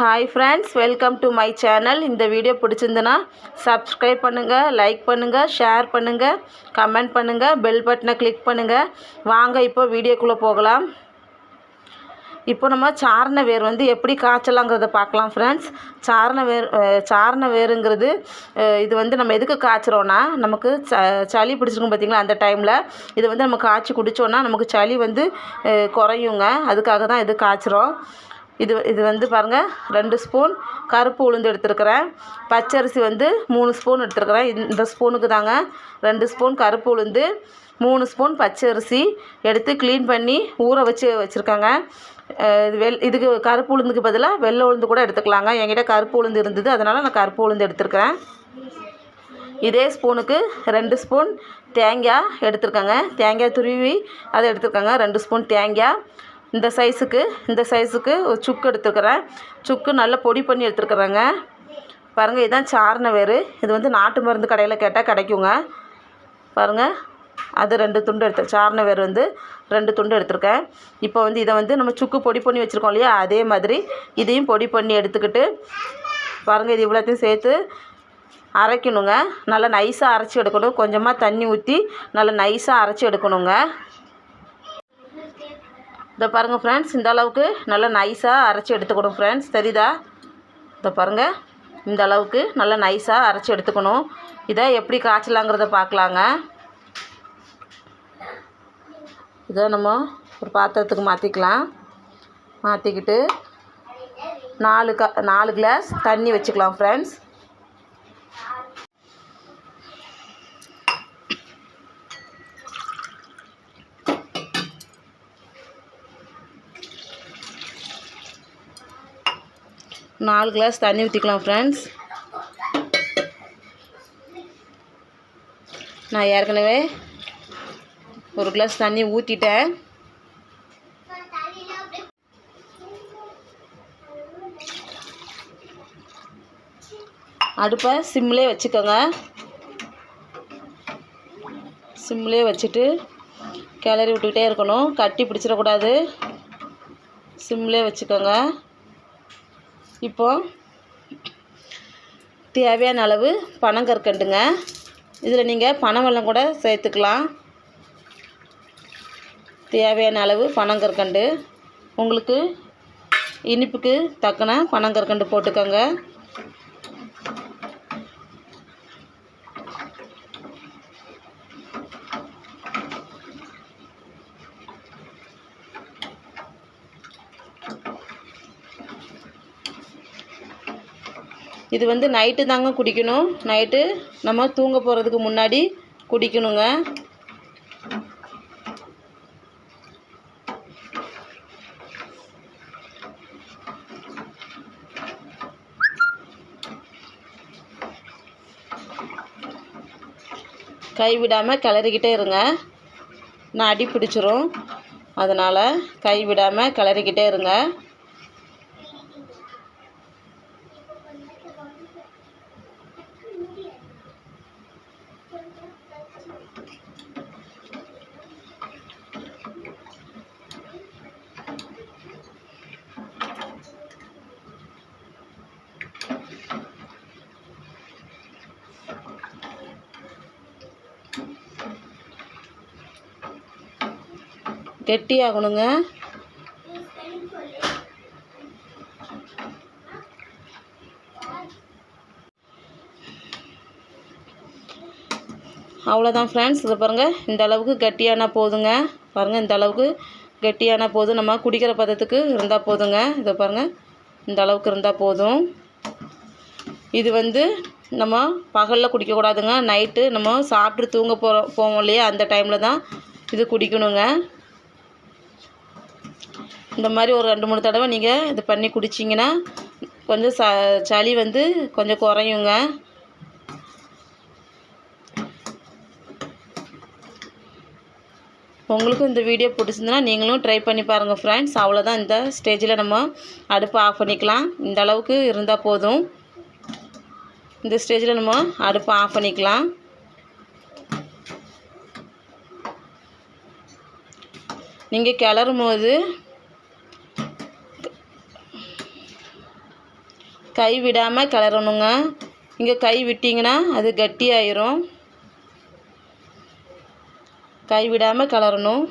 Hi friends welcome to my channel இந்த video பிடிச்சிருந்துன்னா subscribe பண்ணுங்கள் லைக் பண்ணுங்கள் ஷேர் பண்ணுங்கள் கமெண்ட் பண்ணுங்கள் பெல் பட்டனை கிளிக் பண்ணுங்கள் வாங்க இப்போ வீடியோக்குள்ளே போகலாம். இப்போ நம்ம சாரண வேர் வந்து எப்படி காய்ச்சலாங்கிறத பார்க்கலாம் ஃப்ரெண்ட்ஸ் சாரண வேர் சாரண வேருங்கிறது இது வந்து நம்ம எதுக்கு காய்ச்சுறோன்னா நமக்கு ச சளி பிடிச்சிருக்கும் பார்த்தீங்களா அந்த டைமில் இது வந்து நம்ம காய்ச்சி குடித்தோன்னா நமக்கு சளி வந்து குறையுங்க. அதுக்காக தான் இது காய்ச்சுறோம். இது இது வந்து பாருங்கள் ரெண்டு ஸ்பூன் கருப்பு உளுந்து எடுத்துருக்கிறேன். பச்சரிசி வந்து மூணு ஸ்பூன் எடுத்துருக்கிறேன். இந்த ஸ்பூனுக்கு தாங்க ரெண்டு ஸ்பூன் கருப்பு உளுந்து மூணு ஸ்பூன் பச்சரிசி எடுத்து க்ளீன் பண்ணி ஊற வச்சு வச்சுருக்காங்க. இது வெள் இதுக்கு கருப்பு உளுந்துக்கு பதிலாக வெள்ளை உளுந்து கூட எடுத்துக்கலாங்க. என்கிட்ட கருப்பு உளுந்து இருந்தது அதனால் நான் கருப்பு உளுந்து எடுத்துருக்கிறேன். இதே ஸ்பூனுக்கு ரெண்டு ஸ்பூன் தேங்காய் எடுத்துருக்கேங்க. தேங்காய் துருவி அதை எடுத்துருக்கேங்க. ரெண்டு ஸ்பூன் தேங்காய். இந்த சைஸுக்கு இந்த சைஸுக்கு ஒரு சுக்கு எடுத்துருக்குறேன். சுக்கு நல்லா பொடி பண்ணி எடுத்துருக்குறேங்க. பாருங்கள் இதுதான் சாரண வேறு இது வந்து நாட்டு மருந்து கடையில் கேட்டால் கிடைக்குங்க. பாருங்கள் அது ரெண்டு துண்டு எடுத்து சாரண வேர் வந்து ரெண்டு துண்டு எடுத்திருக்கேன். இப்போ வந்து இதை வந்து நம்ம சுக்கு பொடி பண்ணி வச்சுருக்கோம் இல்லையா? அதே மாதிரி இதையும் பொடி பண்ணி எடுத்துக்கிட்டு பாருங்கள் இது இவ்வளோத்தையும் சேர்த்து அரைக்கணுங்க. நல்லா நைஸாக அரைச்சி எடுக்கணும். கொஞ்சமாக தண்ணி ஊற்றி நல்லா நைஸாக அரைச்சி எடுக்கணுங்க. இதை பாருங்கள் ஃப்ரெண்ட்ஸ் இந்த அளவுக்கு நல்லா நைஸாக அரைச்சி எடுத்துக்கணும் ஃப்ரெண்ட்ஸ் தெரியுதா? இதை பாருங்கள் இந்த அளவுக்கு நல்லா நைஸாக அரைச்சி எடுத்துக்கணும். இதை எப்படி காய்ச்சலாங்கிறத பார்க்கலாங்க. இதை நம்ம ஒரு பாத்திரத்துக்கு மாற்றிக்கலாம் மாற்றிக்கிட்டு நாலு க நாலு கிளாஸ் தண்ணி வச்சுக்கலாம் ஃப்ரெண்ட்ஸ் நாலு கிளாஸ் தண்ணி ஊற்றிக்கலாம் ஃப்ரெண்ட்ஸ் நான் ஏற்கனவே ஒரு கிளாஸ் தண்ணி ஊற்றிட்டேன் அடுப்பை சிம்லே வச்சுக்கோங்க. சிம்லே வச்சுட்டு கிளறி விட்டுக்கிட்டே இருக்கணும். கட்டி பிடிச்சிடக்கூடாது. சிம்லே வச்சுக்கோங்க. இப்போ தேவையான அளவு பனங்கற்கண்டுங்க. இதில் நீங்கள் பனவெல்லம் கூட சேர்த்துக்கலாம். தேவையான அளவு பனங்கற்கண்டு. உங்களுக்கு இனிப்புக்கு தக்கன பனங்கற்கண்டு போட்டுக்கோங்க. இது வந்து நைட்டு தாங்க குடிக்கணும். நைட்டு நம்ம தூங்க போகிறதுக்கு முன்னாடி குடிக்கணுங்க. கைவிடாமல் கிளறிக்கிட்டே இருங்க. நான் அடி பிடிச்சிரும். அதனால் கைவிடாமல் கிளறிக்கிட்டே இருங்க. கெட்டியாகணுங்க. அவ்வளோதான் ஃப்ரெண்ட்ஸ் இதை பாருங்கள் இந்த அளவுக்கு கட்டியானா போதுங்க. பாருங்கள் இந்த அளவுக்கு கெட்டியானா போதும். நம்ம குடிக்கிற பதத்துக்கு இருந்தால் போதுங்க. இதை பாருங்கள் இந்த அளவுக்கு இருந்தால் போதும். இது வந்து நம்ம பகலில் குடிக்கக்கூடாதுங்க நைட்டு நம்ம சாப்பிட்டு தூங்க போகிறோம் போவோம் இல்லையா? அந்த டைமில் தான் இது குடிக்கணுங்க. இந்த மாதிரி ஒரு ரெண்டு மூணு தடவை நீங்கள் இது பண்ணி குடிச்சிங்கன்னா கொஞ்சம் ச சளி வந்து கொஞ்சம் குறையுங்க. உங்களுக்கும் இந்த வீடியோ பிடிச்சிருந்துன்னா நீங்களும் ட்ரை பண்ணி பாருங்கள் ஃப்ரெண்ட்ஸ் அவ்வளோதான் இந்த ஸ்டேஜில் நம்ம அடுப்பை ஆஃப் பண்ணிக்கலாம். இந்த அளவுக்கு இருந்தால் போதும். இந்த ஸ்டேஜில் நம்ம அடுப்பை ஆஃப் பண்ணிக்கலாம். நீங்கள் கிளறும் போது கை விடாமல் கிளறணுங்க. இங்கே கை விட்டிங்கன்னா அது கட்டியாயிரும். கை விடாமல் கிளறணும்.